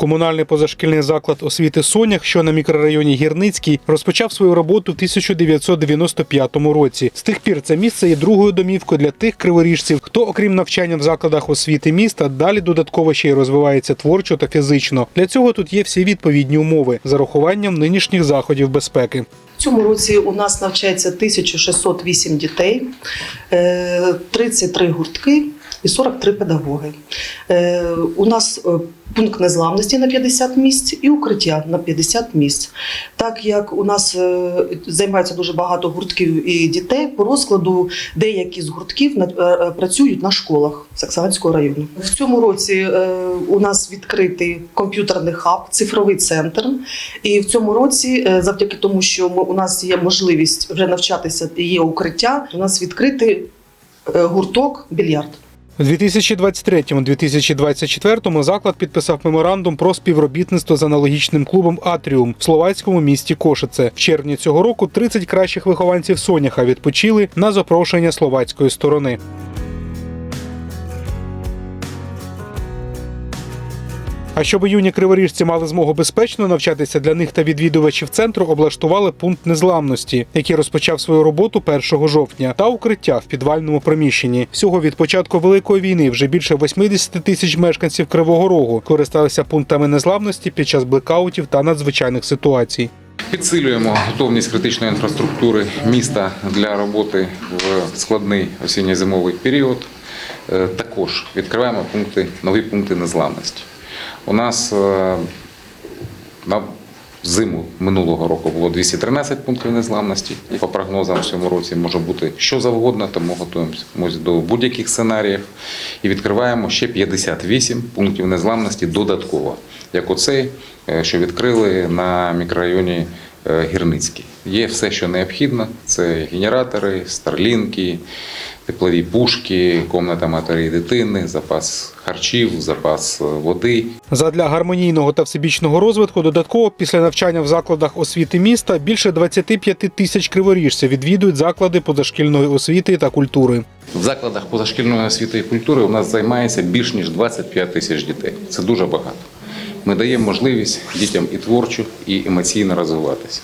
Комунальний позашкільний заклад освіти Сонях, що на мікрорайоні Гірницький, розпочав свою роботу в 1995 році. З тих пір це місце є другою домівкою для тих криворіжців, хто, окрім навчання в закладах освіти міста, далі додатково ще й розвивається творчо та фізично. Для цього тут є всі відповідні умови з урахуванням нинішніх заходів безпеки. Цьому році у нас навчається 1608 дітей, е, 33 гуртки і 43 педагоги. Е, У нас е, пункт незламності на 50 місць і укриття на 50 місць. Так як у нас е, займається дуже багато гуртків і дітей, по розкладу деякі з гуртків працюють на школах Саксаганського району. В цьому році у нас відкритий комп'ютерний хаб, цифровий центр. І в цьому році, завдяки тому, що у нас є можливість вже навчатися є укриття, у нас відкритий гурток більярд. У 2023-2024 заклад підписав меморандум про співробітництво з аналогічним клубом Атріум в словацькому місті Кошице. В червні цього року 30 кращих вихованців Соняха відпочили на запрошення словацької сторони. А щоб юні криворіжці мали змогу безпечно навчатися для них та відвідувачів центру, облаштували пункт незламності, який розпочав свою роботу 1 жовтня, та укриття в підвальному приміщенні. Всього від початку великої війни вже більше 80 тисяч мешканців Кривого Рогу користалися пунктами незламності під час блекаутів та надзвичайних ситуацій. Підсилюємо готовність критичної інфраструктури міста для роботи в складний осінньо-зимовий період. Е, Також відкриваємо пункти, нові пункти незламності. У нас е, на зиму минулого року було 213 пунктів незламності. І по прогнозам в цьому році може бути що завгодно, тому готуємося до будь-яких сценаріїв. І відкриваємо ще 58 пунктів незламності додатково, як оцей, е, що відкрили на мікрорайоні Гірницький. Є все, що необхідно: це генератори, старлінки, теплові пушки, комната матері і дитини, запас харчів, запас е, води. Задля гармонійного та всебічного розвитку додатково після навчання в закладах освіти міста більше 25 тисяч криворіжців відвідують заклади позашкільної освіти та культури. В закладах позашкільної освіти і культури у нас займається більш ніж 25 тисяч дітей. Це дуже багато. Ми даємо можливість дітям і творчо, і емоційно розвиватися.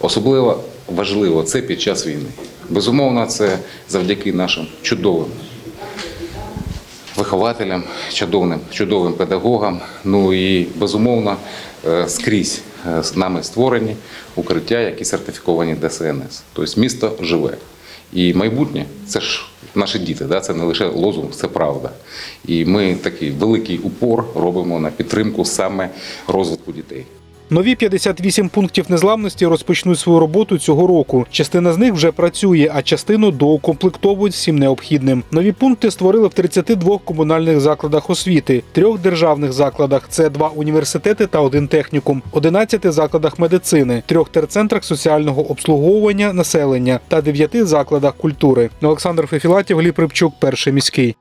Особливо важливо це під час війни. Безумовно, це завдяки нашим чудовим вихователям, чудовим, чудовим педагогам. Ну і безумовно е, скрізь е, з нами створені укриття, які сертифіковані ДСНС. Тобто місто живе. І майбутнє це ж наші діти, да? це не лише лозунг, це правда. І ми такий великий упор робимо на підтримку саме розвитку дітей. Нові 58 пунктів незламності розпочнуть свою роботу цього року. Частина з них вже працює, а частину доукомплектовують всім необхідним. Нові пункти створили в 32 комунальних закладах освіти, трьох державних закладах це два університети та один технікум, 11 закладах медицини, трьох терцентрах соціального обслуговування населення та дев'яти закладах культури. Олександр Фефілатів, Гліб Рибчук, перший міський.